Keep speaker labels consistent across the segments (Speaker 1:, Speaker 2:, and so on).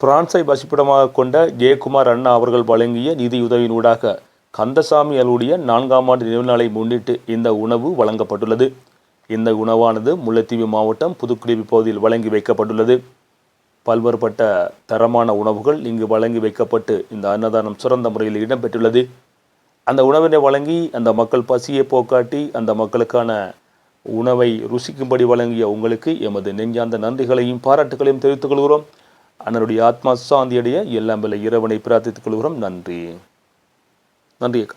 Speaker 1: பிரான்ஸை வசிப்பிடமாக கொண்ட ஜெயக்குமார் அண்ணா அவர்கள் வழங்கிய நிதியுதவியினூடாக கந்தசாமி அலுடைய நான்காம் ஆண்டு நினைவு நாளை முன்னிட்டு இந்த உணவு வழங்கப்பட்டுள்ளது. இந்த உணவானது முல்லைத்தீவு மாவட்டம் புதுக்குடிவி பகுதியில் வழங்கி வைக்கப்பட்டுள்ளது. பல்வேறுபட்ட தரமான உணவுகள் இங்கு வழங்கி வைக்கப்பட்டு இந்த அன்னதானம் சிறந்த முறையில் இடம்பெற்றுள்ளது. அந்த உணவினை வழங்கி அந்த மக்கள் பசியை போக்காட்டி அந்த மக்களுக்கான உணவை ருசிக்கும்படி வழங்கிய உங்களுக்கு எமது நெஞ்சார்ந்த நன்றிகளையும் பாராட்டுகளையும் தெரிவித்துக் கொள்கிறோம். அண்ணனுடைய ஆத்மா சாந்தியடைய எல்லாம் வல்ல இறைவனை பிரார்த்தித்துக் கொள்கிறோம். நன்றி. நன்றி அக்கா.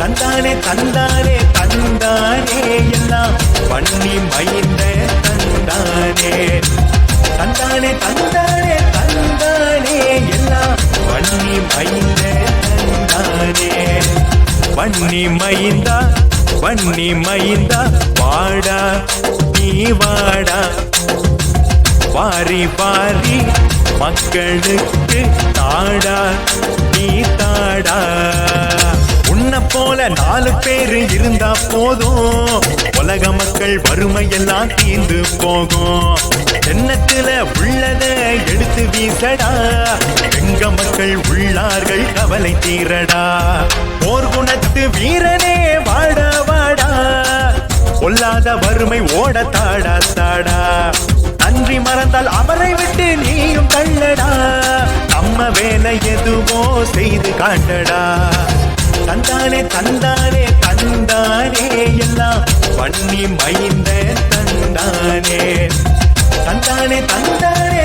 Speaker 2: தந்தானே தந்தானே தந்தானே எல்லாம் பண்ணி மயிந்த தந்தானே. தந்தானே தந்தானே வன்னி மைந்தா வன்னி மைந்தா வாடா நீ வாடா. வாரி வாரி மக்களுக்கு தாடா நீ தாடா. உன்னை போல நாலு பேரு இருந்தா போதும். உலக மக்கள் வறுமை எல்லாம் தீர்ந்து போகும். எண்ணத்துல உள்ளத எடுத்து வீசடா. எங்க மக்கள் உள்ளார்கள் கவலை தீரடா. பொல்லாத வறுமை ஓட தாடா தாடா நன்றி மறந்தால் அவரை விட்டு நீயும் தள்ளடா. நம்ம வேலை எதுவோ செய்து காண்டடா தந்தானே தந்தானே தந்தானே எல்லாம் பண்ணி மைந்த தந்தானே. தந்தானே தந்தானே